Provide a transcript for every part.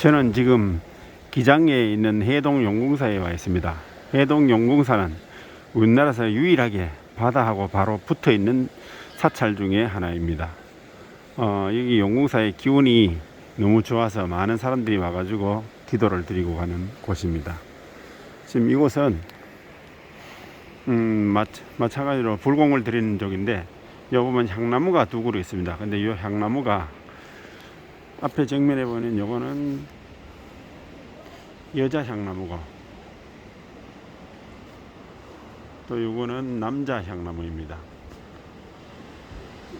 저는 지금 기장에 있는 해동 용궁사에 와 있습니다. 해동 용궁사는 우리나라에서 유일하게 바다하고 바로 붙어 있는 사찰 중에 하나입니다. 어, 여기 용궁사의 기운이 너무 좋아서 많은 사람들이 와가지고 기도를 드리고 가는 곳입니다. 지금 이곳은 음, 마, 마찬가지로 불공을 드리는 쪽인데 여기 보면 향나무가 두 그루 있습니다. 근데 이 향나무가 앞에 정면에 보는 요거는 여자 향나무고 또 요거는 남자 향나무입니다.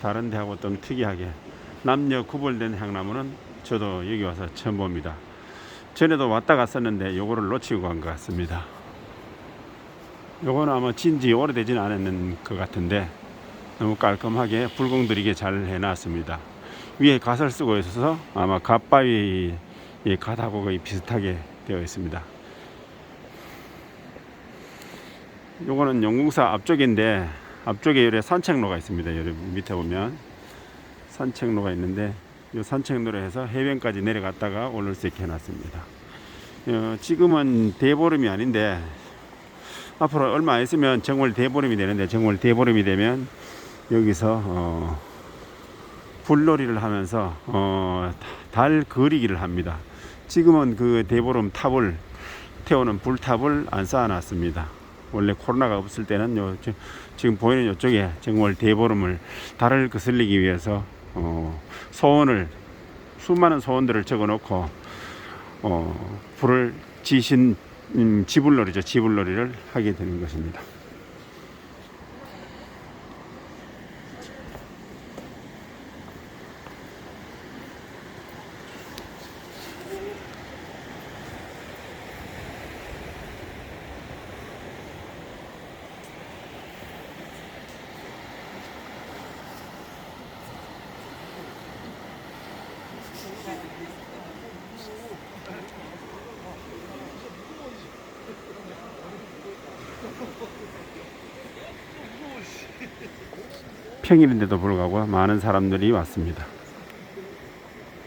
다른 데하고 좀 특이하게 남녀 구별된 향나무는 저도 여기 와서 처음 봅니다. 전에도 왔다 갔었는데 요거를 놓치고 간 것 같습니다. 요거는 아마 진지 오래되진 않았는 것 같은데 너무 깔끔하게 불공 들이게 잘 해놨습니다. 위에 갓을 쓰고 있어서 아마 갓바위의 갓하고 거의 비슷하게 되어 있습니다. 요거는 영궁사 앞쪽인데 앞쪽에 이렇게 산책로가 있습니다. 여기 밑에 보면 산책로가 있는데 이 산책로로 해서 해변까지 내려갔다가 올릴 수 있게 해놨습니다. 어, 지금은 대보름이 아닌데 앞으로 얼마 안 있으면 정월 대보름이 되는데 정월 대보름이 되면 여기서 어, 불놀이를 하면서 어, 달 그리기를 합니다. 지금은 그 대보름 탑을 태우는 불탑을 안 쌓아놨습니다. 원래 코로나가 없을 때는 요, 저- 지금 보이는 이쪽에 정월 대보름을 달을 거슬리기 위해서 어, 소원을 수많은 소원들을 적어놓고 어, 불을 지신 음, 지불놀이죠 지불놀이를 하게 되는 것입니다. 평일인데도 불구하고 많은 사람들이 왔습니다.